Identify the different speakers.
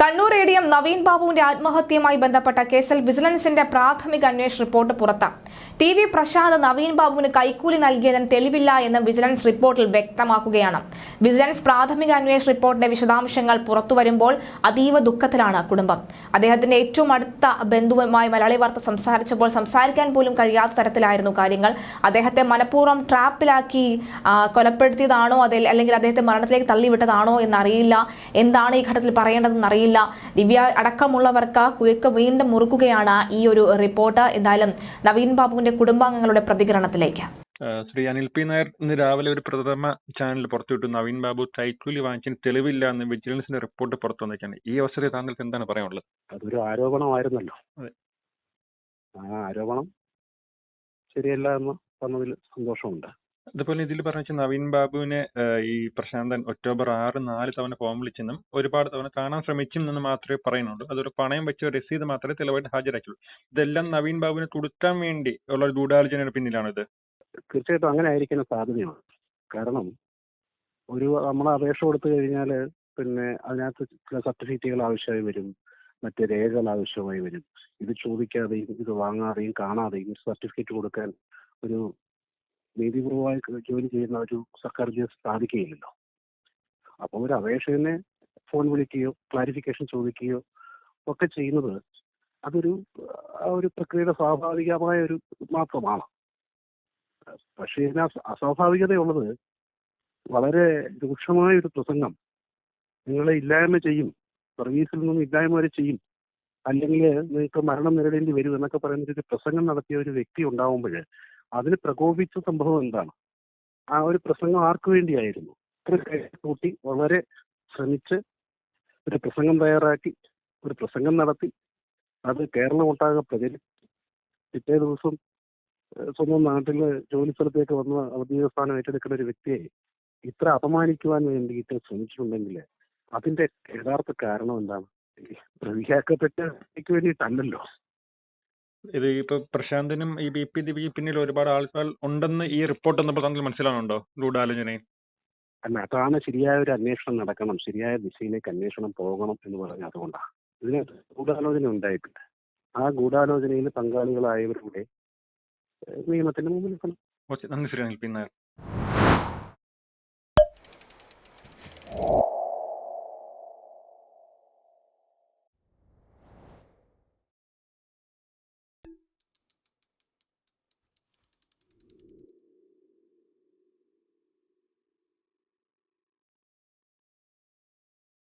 Speaker 1: Kannur A D M Naveen ബാബുവിന്റെ ആത്മഹത്യയുമായി ബന്ധപ്പെട്ട കേസിൽ വിജിലൻസിന്റെ പ്രാഥമിക അന്വേഷണ റിപ്പോർട്ട് പുറത്ത്. ടി വി പ്രശാന്ത് നവീൻ ബാബുവിന് കൈക്കൂലി നൽകിയതിന് തെളിവില്ല എന്ന് വിജിലൻസ് റിപ്പോർട്ടിൽ വ്യക്തമാക്കുകയാണ്. വിജിലൻസ് പ്രാഥമിക അന്വേഷണ റിപ്പോർട്ടിന്റെ വിശദാംശങ്ങൾ പുറത്തുവരുമ്പോൾ അതീവ ദുഃഖത്തിലാണ് കുടുംബം. അദ്ദേഹത്തിന്റെ ഏറ്റവും അടുത്ത ബന്ധുവുമായി മലയാളി വാർത്ത സംസാരിച്ചപ്പോൾ സംസാരിക്കാൻ പോലും കഴിയാത്ത തരത്തിലായിരുന്നു കാര്യങ്ങൾ. അദ്ദേഹത്തെ മനഃപൂർവം ട്രാപ്പിലാക്കി കൊലപ്പെടുത്തിയതാണോ അതെ അല്ലെങ്കിൽ അദ്ദേഹത്തെ മരണത്തിലേക്ക് തള്ളിവിട്ടതാണോ എന്നറിയില്ല. എന്താണ് ഈ ഘട്ടത്തിൽ പറയേണ്ടതെന്ന് അറിയില്ല. ദിവ്യ അടക്കമുള്ളവർക്ക് കുയക്ക് വീണ്ടും മുറുക്കുകയാണ് ഈ ഒരു റിപ്പോർട്ട്. എന്തായാലും നവീൻ ബാബുവിന്റെ കുടുംബാംഗങ്ങളുടെ പ്രതികരണത്തിലേക്ക്.
Speaker 2: ശ്രീ അനിൽ പി നായർ ഇന്ന് രാവിലെ ഒരു പ്രഥമ ചാനൽ പുറത്തുവിട്ടു. നവീൻ ബാബു ടൈക്കൂലി വാങ്ങിച്ചതിന് തെളിവില്ല എന്ന് വിജിലൻസിന്റെ റിപ്പോർട്ട് പുറത്തു വന്നിരിക്കുകയാണ്. ഈ അവസരത്തിൽ താങ്കൾക്ക് എന്താണ് പറയാനുള്ളത്?
Speaker 3: അതൊരു ആരോപണമായിരുന്നല്ലോ.
Speaker 2: അതെ.
Speaker 3: ആ ആരോപണം ശരിയല്ല എന്ന് പറഞ്ഞതിൽ സന്തോഷമുണ്ട്.
Speaker 2: അതുപോലെ ഇതിൽ പറഞ്ഞു നവീൻ ബാബുവിനെ ഈ പ്രശാന്തൻ ഒക്ടോബർ ആറ് നാല് തവണ ഫോം വിളിച്ചെന്നും ഒരുപാട് തവണ കാണാൻ ശ്രമിച്ചെന്നും മാത്രമേ പറയുന്നുള്ളൂ. അതൊരു പണയം വെച്ച രസീത് മാത്രമേ തെളിവായിട്ട് ഹാജരാക്കിയുള്ളൂ. ഇതെല്ലാം നവീൻ ബാബുവിനെ കൊടുക്കാൻ വേണ്ടി ഉള്ള ഒരു ഗൂഢാലോചനയുടെ പിന്നിലാണ് ഇത്
Speaker 3: തീർച്ചയായിട്ടും അങ്ങനെ ആയിരിക്കുന്ന സാധ്യതയാണ്. കാരണം ഒരു നമ്മൾ അപേക്ഷ കൊടുത്തു കഴിഞ്ഞാൽ പിന്നെ അതിനകത്ത് ചില സർട്ടിഫിക്കറ്റുകൾ ആവശ്യമായി വരും. മറ്റ് രേഖകൾ ആവശ്യമായി വരും. ഇത് ചോദിക്കാതെയും ഇത് വാങ്ങാതെയും കാണാതെയും സർട്ടിഫിക്കറ്റ് കൊടുക്കാൻ ഒരു നീതിപൂർവമായി ജോലി ചെയ്യുന്ന ഒരു സർക്കാർ ഉദ്യോഗസ്ഥ സാധിക്കുകയില്ലല്ലോ. അപ്പോൾ ഒരു അപേക്ഷകനെ ഫോൺ വിളിക്കുകയോ ക്ലാരിഫിക്കേഷൻ ചോദിക്കുകയോ ഒക്കെ ചെയ്യുന്നത് അതൊരു ആ ഒരു പ്രക്രിയയുടെ സ്വാഭാവികമായ ഒരു മാത്രമാണ്. പക്ഷേ ഇതിന് അസ്വാഭാവികതയുള്ളത് വളരെ രൂക്ഷമായ ഒരു പ്രസംഗം. നിങ്ങളെ ഇല്ലായ്മ ചെയ്യും സർവീസിൽ നിന്നും ഇല്ലായ്മ വരെ ചെയ്യും അല്ലെങ്കിൽ നിങ്ങൾക്ക് മരണം നേരിടേണ്ടി വരും എന്നൊക്കെ പറയുന്ന ഒരു പ്രസംഗം നടത്തിയ ഒരു വ്യക്തി ഉണ്ടാവുമ്പോൾ അതിന് പ്രകോപിച്ച സംഭവം എന്താണ്? ആ ഒരു പ്രസംഗം ആർക്കു വേണ്ടിയായിരുന്നു? കൂട്ടി വളരെ ശ്രമിച്ച് ഒരു പ്രസംഗം തയ്യാറാക്കി ഒരു പ്രസംഗം നടത്തി. അത് കേരളം ഒട്ടാകെ പ്രചരി പിറ്റേ ദിവസം സ്വന്തം നാട്ടിൽ ജോലി സ്ഥലത്തേക്ക് വന്ന് ഔദ്യോഗിക സ്ഥാനം ഏറ്റെടുക്കുന്ന ഒരു വ്യക്തിയെ ഇത്ര അപമാനിക്കുവാൻ വേണ്ടിയിട്ട് ശ്രമിച്ചിട്ടുണ്ടെങ്കിൽ അതിന്റെ യഥാർത്ഥ കാരണം എന്താണ്? പ്രതിയാക്കപ്പെട്ട വേണ്ടിയിട്ടല്ലല്ലോ.
Speaker 2: ഇത് ഇപ്പൊ പ്രശാന്തിനും ഈ ബി പി ദിപിക്ക് പിന്നിൽ ഒരുപാട് ആൾക്കാർ ഉണ്ടെന്ന് ഈ റിപ്പോർട്ട് വന്നപ്പോൾ താങ്കൾ മനസ്സിലാവുന്നുണ്ടോ? ഗൂഢാലോചനയിൽ
Speaker 3: അല്ല അതാണ് ശരിയായ ഒരു അന്വേഷണം നടക്കണം. ശരിയായ ദിശയിലേക്ക് അന്വേഷണം പോകണം എന്ന് പറഞ്ഞ അതുകൊണ്ടാണ് ഇതിന് ഗൂഢാലോചന ഉണ്ടായിട്ടുണ്ട്. ആ ഗൂഢാലോചനയിൽ പങ്കാളികളായവരുടെ നിയമത്തിന് നിയമത്തിന്റെ മുമ്പിൽ
Speaker 2: നന്ദി ശ്രീ അനിൽ. പി നായർ